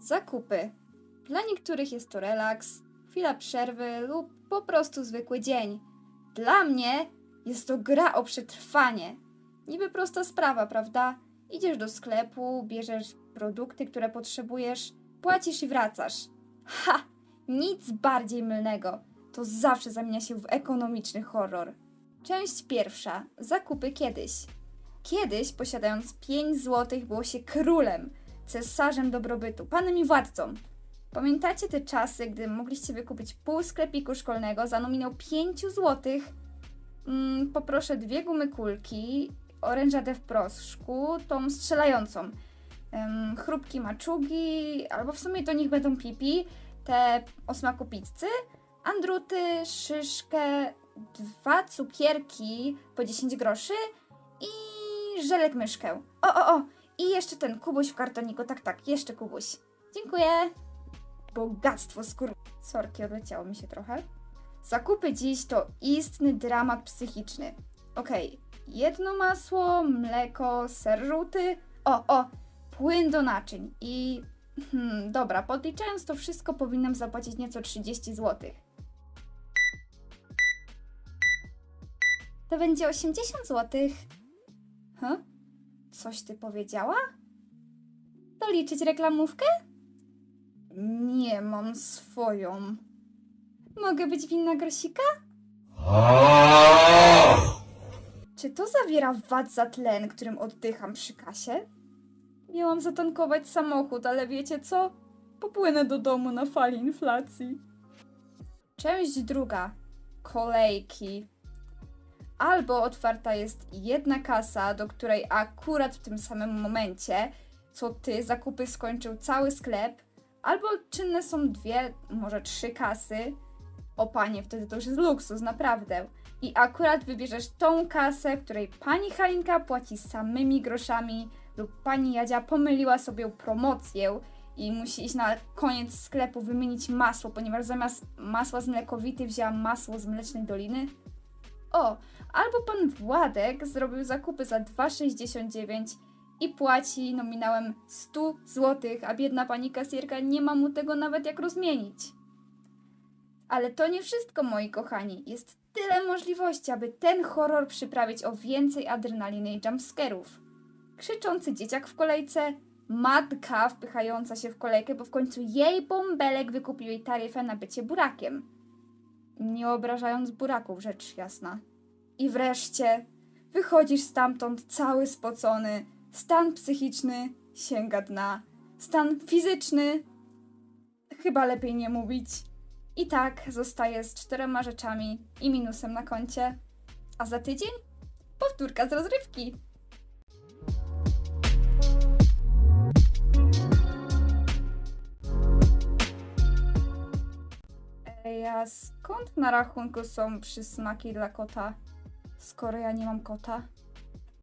Zakupy. Dla niektórych jest to relaks, chwila przerwy lub po prostu zwykły dzień. Dla mnie jest to gra o przetrwanie. Niby prosta sprawa, prawda? Idziesz do sklepu, bierzesz produkty, które potrzebujesz, płacisz i wracasz. Ha! Nic bardziej mylnego. To zawsze zamienia się w ekonomiczny horror. Część pierwsza. Zakupy kiedyś. Kiedyś, posiadając 5 złotych, było się królem, cesarzem dobrobytu, panem i władcą. Pamiętacie te czasy, gdy mogliście wykupić pół sklepiku szkolnego za nominał 5 złotych? Mm, poproszę dwie gumy kulki, orężadę w proszku, tą strzelającą. Em, chrupki maczugi, albo w sumie to niech będą pipi, te o smaku pizzy, andruty, szyszkę, dwa cukierki po 10 groszy i żelek myszkę. O, o, o! I jeszcze ten kubuś w kartoniku, tak, tak, jeszcze kubuś. Dziękuję. Bogactwo skór... Sorki, odleciało mi się trochę. Zakupy dziś to istny dramat psychiczny. Okej, jedno masło, mleko, ser żółty. O, o, płyn do naczyń. I... Hmm, dobra, podliczając to wszystko powinnam zapłacić nieco 30 zł. To będzie 80 zł. Huh? Coś ty powiedziała? Doliczyć reklamówkę? Nie mam swoją. Mogę być winna grosika? Czy to zawiera VAT za tlen, którym oddycham przy kasie? Miałam zatankować samochód, ale wiecie co? Popłynę do domu na fali inflacji. Część druga. Kolejki. Albo otwarta jest jedna kasa, do której akurat w tym samym momencie, co ty, zakupy skończył cały sklep, albo czynne są dwie, może trzy kasy. O panie, wtedy to już jest luksus, naprawdę. I akurat wybierzesz tą kasę, której pani Halinka płaci samymi groszami, lub pani Jadzia pomyliła sobie promocję i musi iść na koniec sklepu wymienić masło, ponieważ zamiast masła z mlekowity wzięła masło z mlecznej doliny. O, albo pan Władek zrobił zakupy za 2,69 i płaci nominałem 100 zł, a biedna pani kasjerka nie ma mu tego nawet jak rozmienić. Ale to nie wszystko, moi kochani. Jest tyle możliwości, aby ten horror przyprawić o więcej adrenaliny i jumpscarów. Krzyczący dzieciak w kolejce, matka wpychająca się w kolejkę, bo w końcu jej bąbelek wykupił jej taryfę na bycie burakiem. Nie obrażając buraków, rzecz jasna. I wreszcie wychodzisz stamtąd cały spocony, stan psychiczny sięga dna, stan fizyczny chyba lepiej nie mówić. I tak zostaje z czterema rzeczami i minusem na koncie. A za tydzień powtórka z rozrywki. Skąd na rachunku są przysmaki dla kota, skoro ja nie mam kota?